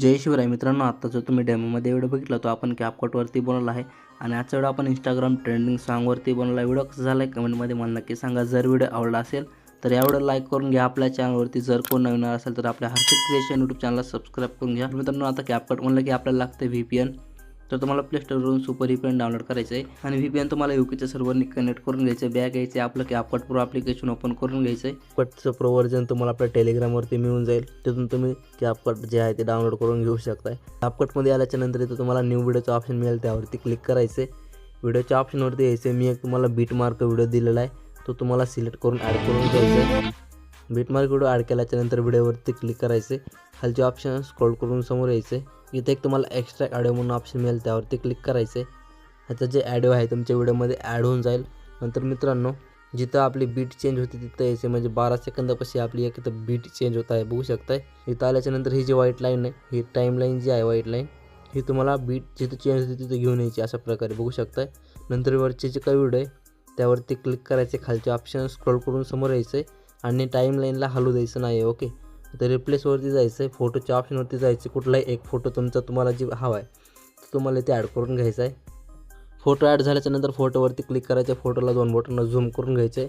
जय शिवराय. मित्रांनो आत्ता जो तुम्ही डेमोमध्ये व्हिडिओ बघितला तो आपण कॅपकटवरती बनवला आहे. आणि आजचा व्हिडिओ आपण इंस्टाग्राम ट्रेंडिंग सॉंगवरती बनवला व्हिडिओ कसा झाला आहे कमेंटमध्ये मला नक्की सांगा. जर व्हिडिओ आवडला असेल तर या व्हिडिओ लाईक करून घ्या. आपल्या चॅनलवरती जर कोण नवीन असेल तर आपल्या हर्षित क्रिएशन यूट्यूब चॅनलला सबस्क्राईब करून घ्या. मित्रांनो आता कॅपकट म्हणलं की आपल्याला लागतं व्ही पी एन तर तुम्हाला प्ले स्टोरवरून सुपर व्हीपीएन डाउनलोड करायचं आहे. आणि व्ही पी एन तुम्हाला युकेच्या सर्वांनी कनेक्ट करून घ्यायचं आहे. बॅग घ्यायचं आहे आपलं आपट प्रो ॲप्लिकेशन ओपन करून घ्यायचं आहे. कटचं प्रो व्हर्जन तुम्हाला आपल्या टेलिग्रामवरती मिळून जाईल. तिथून तुम्ही कॅपकट जे आहे ते डाउनलोड करून घेऊ शकताय. कॅपकटमध्ये आल्याच्यानंतर इथं तुम्हाला न्यू व्हिडिओचं ऑप्शन मिळेल. त्यावरती क्लिक करायचं आहे. व्हिडिओच्या ऑप्शनवरती यायचं मी एक तुम्हाला बीट मार्क व्हिडिओ दिलेला आहे. तो तुम्हाला सिलेक्ट करून ॲड करून घ्यायचा आहे. बीट मार्क व्हिडिओ ॲड केल्याच्यानंतर व्हिडिओवरती क्लिक करायचे खालचे ऑप्शन स्क्रॉल करून समोर यायचे इथे एक तुम्हाला एक्स्ट्रा ॲडिओ म्हणून ऑप्शन मिळेल त्यावरती क्लिक करायचे आता जे ॲडिओ आहे तुमच्या व्हिडिओमध्ये ॲड होऊन जाईल. नंतर मित्रांनो जिथं आपली बीट चेंज होती तिथं यायचे म्हणजे बारा सेकंदापाशी आपली एक इथं बीट चेंज होत आहे बघू शकताय. इथं आल्याच्यानंतर ही जी व्हाईट लाईन आहे ही टाईम लाईन जी आहे व्हाईट लाईन ही तुम्हाला बीट जिथं चेंज होती तिथं घेऊन यायची अशा प्रकारे बघू शकताय. नंतर वरचे जे काही व्हिडिओ आहे त्यावरती क्लिक करायचे खालचे ऑप्शन स्क्रोल करून समोर यायचे आणि टाईम लाईनला हलू द्यायचं नाही ओके तर रिप्लेसवरती जायचं आहे फोटोच्या ऑप्शनवरती जायचं कुठलाही एक फोटो तुमचा तुम्हाला जी हवा आहे तो तुम्हाला ते ॲड करून घ्यायचा आहे फोटो ॲड झाल्याच्यानंतर फोटोवरती क्लिक करायचे फोटोला दोन बोटांना झूम करून घ्यायचे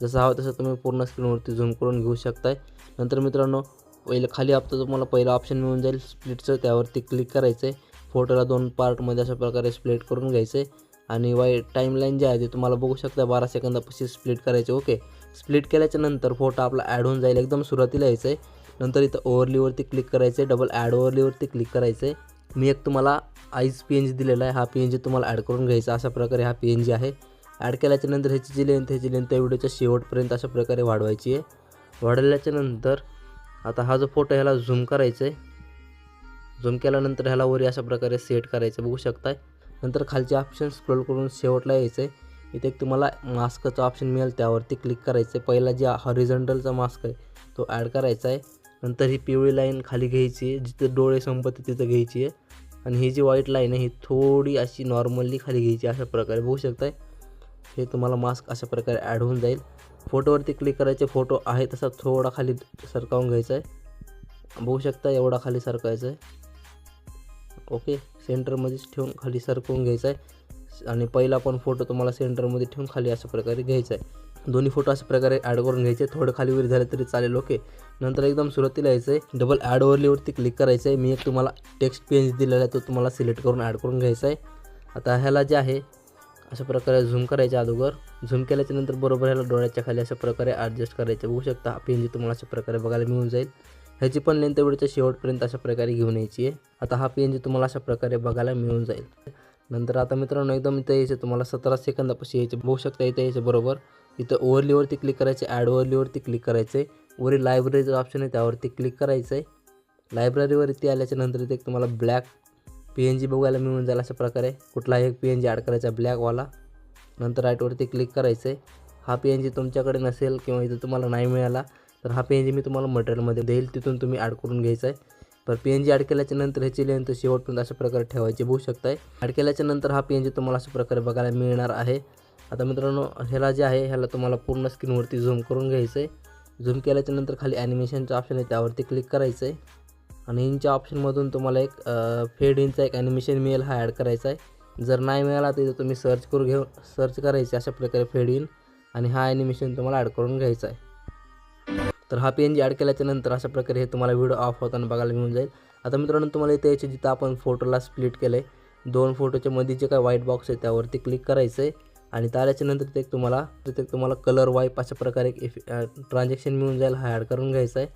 जसं हवं तसं तुम्ही पूर्ण स्क्रीनवरती झूम करून घेऊ शकताय. नंतर मित्रांनो पहिलं खाली आपता तुम्हाला पहिलं ऑप्शन मिळून जाईल. स्प्लिटचं त्यावरती क्लिक करायचं आहे फोटोला दोन पार्टमध्ये अशा प्रकारे स्प्लिट करून घ्यायचे आणि वाईट टाईमलाईन जे आहे ते तुम्हाला बघू शकता बारा सेकंदापाशी स्प्लिट करायचे ओके स्प्लिट केल्याच्यानंतर फोटो आपला ॲड होऊन जाईल. एकदम सुरुवातीला यायचं आहे नंतर इथं ओव्हरलीवरती क्लिक करायचं आहे डबल ॲड ओव्हरलीवरती क्लिक करायचं आहे मी एक तुम्हाला आईज पी एन जी दिलेला आहे हा पी एन जी तुम्हाला ॲड करून घ्यायचा. अशा प्रकारे हा पी एन जी आहे. ॲड केल्याच्यानंतर ह्याची जी लेंथ ह्याची लेंथ त्या व्हिडिओच्या शेवटपर्यंत अशा प्रकारे वाढवायची आहे. वाढवल्याच्या नंतर आता हा जो फोटो ह्याला झूम करायचा आहे झूम केल्यानंतर ह्याला वरी अशा प्रकारे सेट करायचं बघू शकताय. नंतर खालचे ऑप्शन स्क्रोल करून शेवटला यायचं आहे इथे एक तुम्हाला मास्कचा ऑप्शन मिळेल त्यावरती क्लिक करायचं आहे पहिला जे हॉरिझॉन्टलचा मास्क आहे तो ॲड करायचा आहे नंतर ही पिवळी लाईन खाली घ्यायची आहे जिथे डोळे संपत तिथं घ्यायची आहे. आणि ही जी व्हाईट लाईन आहे ही थोडी अशी नॉर्मली खाली घ्यायची अशा प्रकारे. बघू शकताय? हे तुम्हाला मास्क अशा प्रकारे ॲड होऊन जाईल. फोटोवरती क्लिक करायचे फोटो आहे तसा थोडा खाली सरकावून घ्यायचा आहे. बघू शकता एवढा खाली सरकायचा आहे. ओके सेंटरमध्येच ठेवून खाली सरकवून घ्यायचा आहे. आणि पहिला पण फोटो तुम्हाला सेंटरमध्ये ठेवून खाली अशा प्रकारे घ्यायचा आहे. दोन्ही फोटो अशा प्रकारे ॲड करून घ्यायचे. थोडं खाली वर झालं तरी चालेल ओके नंतर एकदम सुरुवातीला यायचं आहे डबल ॲड ओव्हरलीवरती क्लिक करायचं आहे मी एक तुम्हाला टेक्स्ट पेज दिलेला आहे तो तुम्हाला सिलेक्ट करून ॲड करून घ्यायचा आहे आता ह्याला जे आहे अशा प्रकारे झूम करायच्या अगोदर. झूम केल्याच्यानंतर बरोबर ह्याला डोळ्याच्या खाली अशा प्रकारे ॲडजस्ट करायचे. बघू शकता हा पेन जी तुम्हाला अशा प्रकारे बघायला मिळून जाईल. ह्याची पण लेंथ व्हिडिओच्या शेवटपर्यंत अशा प्रकारे घेऊन यायची आहे. आता हा पेन जी तुम्हाला अशा प्रकारे बघायला मिळून जाईल. नंतर आता मित्रांनो एकदम इथं यायचं तुम्हाला सतरा सेकंदापाशी यायचं बघू शकता इथं यायचं बरोबर. इथं ओव्हरलीवरती क्लिक करायचे ॲड ओव्हरलीवरती क्लिक करायचं आहे. वरील लायब्ररीचं ऑप्शन आहे त्यावरती क्लिक करायचं आहे. लायब्ररीवरती आल्याच्यानंतर इथे एक तुम्हाला ब्लॅक पी एन जी बघायला मिळून जाईल अशा प्रकारे. कुठलाही एक पी एन जी ॲड करायचा ब्लॅकवाला नंतर राईटवरती क्लिक करायचं आहे. हा पी एन जी तुमच्याकडे नसेल किंवा इथं तुम्हाला नाही मिळाला तर हा पी एन जी मी तुम्हाला मटेरियलमध्ये देईल तिथून तुम्ही ॲड करून घ्यायचा आहे. तर पी एन जी ॲड केल्याच्यानंतर ह्याची लेंथ शेवटपर्यंत अशा प्रकारे ठेवायची बघू शकताय. ॲड केल्याच्यानंतर हा पी एन जी तुम्हाला अशा प्रकारे बघायला मिळणार आहे. आता मित्रांनो ह्याला जे आहे ह्याला तुम्हाला पूर्ण स्क्रीनवरती झूम करून घ्यायचं आहे झूम केल्याच्यानंतर खाली ॲनिमेशनचं ऑप्शन आहे त्यावरती क्लिक करायचं आहे आणि इंच्या ऑप्शनमधून तुम्हाला एक फेड इंचा एक ॲनिमेशन मिळेल हा ॲड करायचा आहे जर नाही मिळाला तर तुम्ही सर्च करू घेऊ सर्च करायचे अशा प्रकारे फेड इन आणि हा ॲनिमेशन तुम्हाला ॲड करून घ्यायचा आहे तर हा पी एन जी ॲड केल्याच्यानंतर अशा प्रकारे हे तुम्हाला व्हिडिओ ऑफ होताना बघायला मिळून जाईल. आता मित्रांनो तुम्हाला इथे यायचे जिथं आपण फोटोला स्प्लिट केलं आहे दोन फोटोच्या मध्ये जे काय व्हाईट बॉक्स आहे त्यावरती क्लिक करायचं आहे आणि त्याच्यानंतर ते एक तुम्हाला तिथे तुम्हाला कलर वाईप अशा प्रकारे एक इफ ट्रान्झॅक्शन मिळून जाईल हा ॲड करून घ्यायचा आहे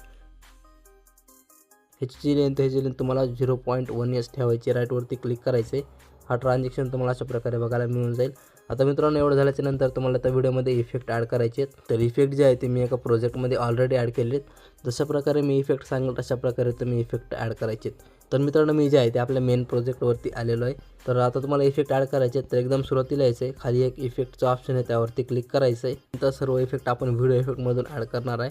ह्याची जी लेंथ ह्याची लेंथ तुम्हाला झिरो पॉईंट वन एस ठेवायची राईटवरती क्लिक करायचे हा ट्रान्झॅक्शन तुम्हाला अशा प्रकारे बघायला मिळून जाईल. आता मित्रांनो एवढं झाल्याच्यानंतर तुम्हाला त्या व्हिडिओमध्ये इफेक्ट ॲड करायचे आहेत. तर इफेक्ट जे आहे ते मी एका प्रोजेक्टमध्ये ऑलरेडी ॲड केले आहेत. जशा प्रकारे मी इफेक्ट सांगेल तशा प्रकारे तुम्ही इफेक्ट ॲड करायचे आहेत. तर मित्रांनो मी जे आहे ते आपल्या मेन प्रोजेक्टवरती आलेलो आहे. तर आता तुम्हाला इफेक्ट ॲड करायचे आहेत तर एकदम सुरुवातीला यायचं आहे खाली एक इफेक्टचं ऑप्शन आहे त्यावरती क्लिक करायचं आहे नंतर सर्व इफेक्ट आपण व्हिडिओ इफेक्टमधून ॲड करणार आहे.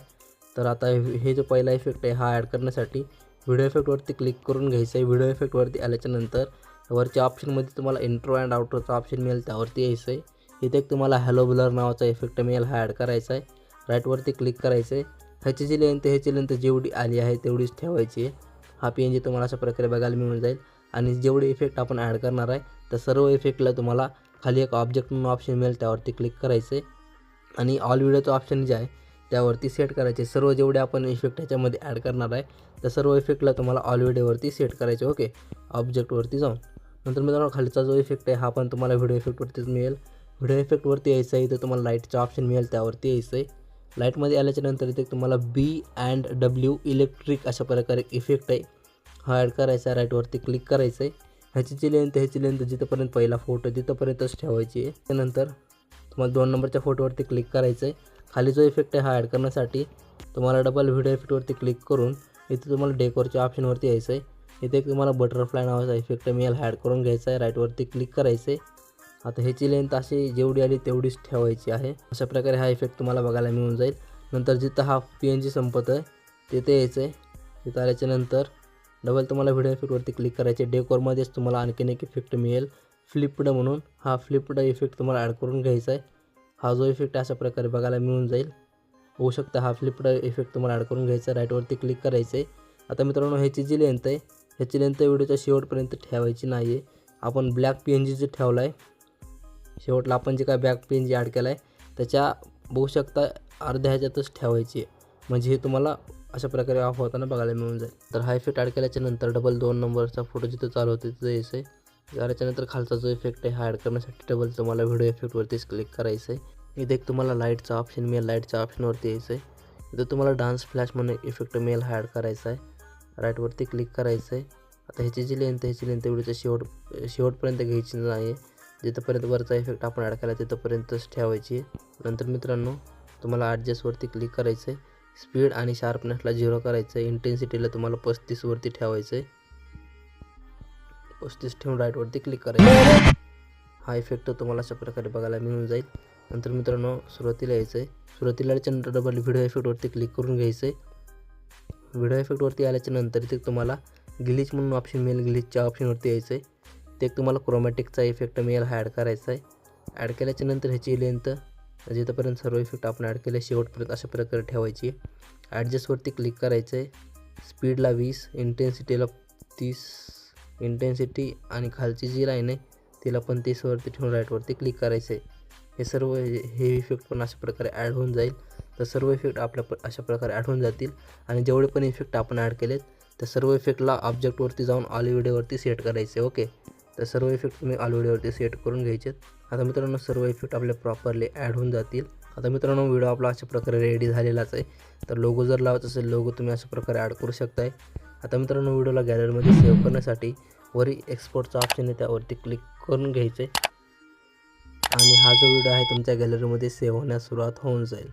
तर आता हे हे जो पहिला इफेक्ट आहे हा ॲड करण्यासाठी व्हिडिओ इफेक्टवरती क्लिक करून घ्यायचं आहे व्हिडिओ इफेक्टवरती आल्याच्यानंतर वरच्या ऑप्शनमध्ये तुम्हाला इंट्रो अँड आउटरोचा ऑप्शन मिळेल. त्यावरती यायचं आहे इथे एक तुम्हाला हॅलो ब्लर नावाचा इफेक्ट मिळेल. हा ॲड करायचा आहे राईटवरती क्लिक करायचं आहे ह्याची जी लेंथ ह्याची लेंथ जेवढी आली आहे तेवढीच ठेवायची आहे. हा पी एन जी तुम्हाला अशा प्रकारे बघायला मिळून जाईल. आणि जेवढे इफेक्ट आपण ॲड करणार आहे तर सर्व इफेक्टला तुम्हाला खाली एक ऑब्जेक्ट म्हणून ऑप्शन मिळेल. त्यावरती क्लिक करायचं आहे आणि ऑल व्हिडिओचं ऑप्शन जे आहे त्यावरती सेट करायचे सर्व जेवढे आपण इफेक्ट ह्याच्यामध्ये ॲड करणार आहे तर सर्व इफेक्टला तुम्हाला ऑल व्हिडिओवरती सेट करायचे ओके ऑब्जेक्टवरती जाऊन. नंतर मित्रांनो खालीचा जो इफेक्ट आहे हा पण तुम्हाला व्हिडिओ इफेक्टवरतीच मिळेल. व्हिडिओ इफेक्टवरती यायचं आहे तर तुम्हाला लाईटचं ऑप्शन मिळेल त्यावरती यायचं आहे. लाईटमध्ये आल्याच्यानंतर इथे तुम्हाला बी अँड डब्ल्यू इलेक्ट्रिक अशा प्रकारे इफेक्ट आहे. हा ॲड करायचा आहे राईटवरती क्लिक करायचं आहे. ह्याची जी लेंथ ह्याची लेंथ जिथंपर्यंत पहिला फोटो तिथंपर्यंतच ठेवायची आहे. त्यानंतर तुम्हाला दोन नंबरच्या फोटोवरती क्लिक करायचं आहे. खाली जो इफेक्ट आहे हा ॲड करण्यासाठी तुम्हाला डबल व्हिडिओ इफेक्टवरती क्लिक करून इथे तुम्हाला डेकोरच्या ऑप्शनवरती यायचं आहे. इथे एक तुम्हाला बटरफ्लाय नावाचा इफेक्ट मिळेल ॲड करून घ्यायचा आहे. राईटवरती क्लिक करायचं. आहे आता ह्याची लेंथ अशी जेवढी आली तेवढीच ठेवायची आहे. अशा प्रकारे हा इफेक्ट तुम्हाला बघायला मिळून जाईल. नंतर जिथं हा पी एन जी संपत आहे तिथे यायचं आहे तिथं आल्याच्यानंतर डबल तुम्हाला व्हिडिओ इफेक्टवरती क्लिक करायचे. डेकोरमध्येच तुम्हाला आणखीन एक इफेक्ट मिळेल. फ्लिपड म्हणून. हा फ्लिपड इफेक्ट तुम्हाला ॲड करून घ्यायचा आहे. हा जो इफेक्ट अशा प्रकारे बघायला मिळून जाईल. होऊ शकतं हा फ्लिपड इफेक्ट तुम्हाला ॲड करून घ्यायचा आहे. राईटवरती क्लिक करायचं आहे आता मित्रांनो ह्याची जी लेंथ आहे ह्याची लेंथ व्हिडिओच्या शेवटपर्यंत ठेवायची नाही आहे आपण ब्लॅक पी एन जी जे ठेवला आहे शेवटला आपण जे काय बॅक एन जी ॲड केला आहे त्याच्या बघू शकता अर्ध्या ह्याच्यातच ठेवायची. आहे म्हणजे हे तुम्हाला अशा प्रकारे ऑफ होताना बघायला मिळून जाईल. तर हा इफेक्ट ॲड केल्याच्यानंतर डबल दोन नंबरचा फोटो जिथं चालू होते तिथं यायचं आहे त्याच्यानंतर खालचा जो इफेक्ट आहे हा ॲड करण्यासाठी डबल तुम्हाला व्हिडिओ इफेक्टवरतीच क्लिक करायचं आहे इथे एक तुम्हाला लाईटचा ऑप्शन मिळेल लाईटच्या ऑप्शनवरती यायचं आहे इथं तुम्हाला डान्स फ्लॅश म्हणून इफेक्ट मिळेल हा ॲड करायचा आहे राईटवरती क्लिक करायचं आहे आता ह्याची जी लेंथ ह्याची लेंथ एवढीच्या शेवट शेवटपर्यंत घ्यायची नाही आहे जिथंपर्यंत वरचा इफेक्ट आपण ॲड केला तिथंपर्यंतच ठेवायची आहे. नंतर मित्रांनो तुम्हाला ॲडजस्टवरती क्लिक करायचं आहे स्पीड आणि शार्पनेसला झिरो करायचं आहे इंटेन्सिटीला तुम्हाला पस्तीसवरती ठेवायचं आहे पस्तीस ठेवून राईटवरती क्लिक करायचं आहे. हा इफेक्ट तुम्हाला अशा प्रकारे बघायला मिळून जाईल. नंतर मित्रांनो सुरुवातीला यायचं आहे सुरुवातीला चंद्र डबल व्हिडिओ इफेक्टवरती क्लिक करून घ्यायचं आहे व्हिडिओ इफेक्टवरती आल्याच्यानंतर ते तुम्हाला ग्लिच म्हणून ऑप्शन मिळेल. ग्लिचच्या ऑप्शनवरती यायचं आहे ते तुम्हाला क्रोमॅटिकचा इफेक्ट मिळेल हा ॲड करायचा आहे ॲड केल्याच्यानंतर ह्याची लेंथ म्हणजे जिथंपर्यंत सर्व इफेक्ट आपण ॲड केले शेवटपर्यंत अशा प्रकारे ठेवायची. आहे ॲडजस्टवरती क्लिक करायचं आहे स्पीडला वीस इंटेन्सिटीला तीस इंटेन्सिटी आणि खालची जी लाईन आहे तिला पण तीसवरती ठेवून राईटवरती क्लिक करायचं आहे हे सर्व हे इफेक्ट पण अशा प्रकारे ॲड होऊन जाईल. तर सर्व इफेक्ट आपल्या प अशा प्रकारे ॲड होऊन जातील. आणि जेवढे पण इफेक्ट आपण ॲड केलेत त्या सर्व इफेक्टला ऑब्जेक्टवरती जाऊन ऑल व्हिडिओवरती सेट करायचे ओके तर सर्व इफेक्ट तुम्ही ऑल व्हिडिओवरती सेट करून घ्यायचे आता मित्रांनो सर्व इफेक्ट आपले प्रॉपरली ॲड होऊन जातील. आता मित्रांनो व्हिडिओ आपला अशा प्रकारे रेडी झालेलाच आहे. तर लोगो जर लावायचा असेल लोगो तुम्ही अशा प्रकारे ॲड करू शकताय. आता मित्रांनो व्हिडिओला गॅलरीमध्ये सेव्ह करण्यासाठी वरी एक्सपोर्टचा ऑप्शन आहे त्यावरती क्लिक करून घ्यायचं आणि हा जो व्हिडिओ आहे तुमच्या गॅलरीमध्ये सेव्ह होण्यास सुरुवात होऊन जाईल.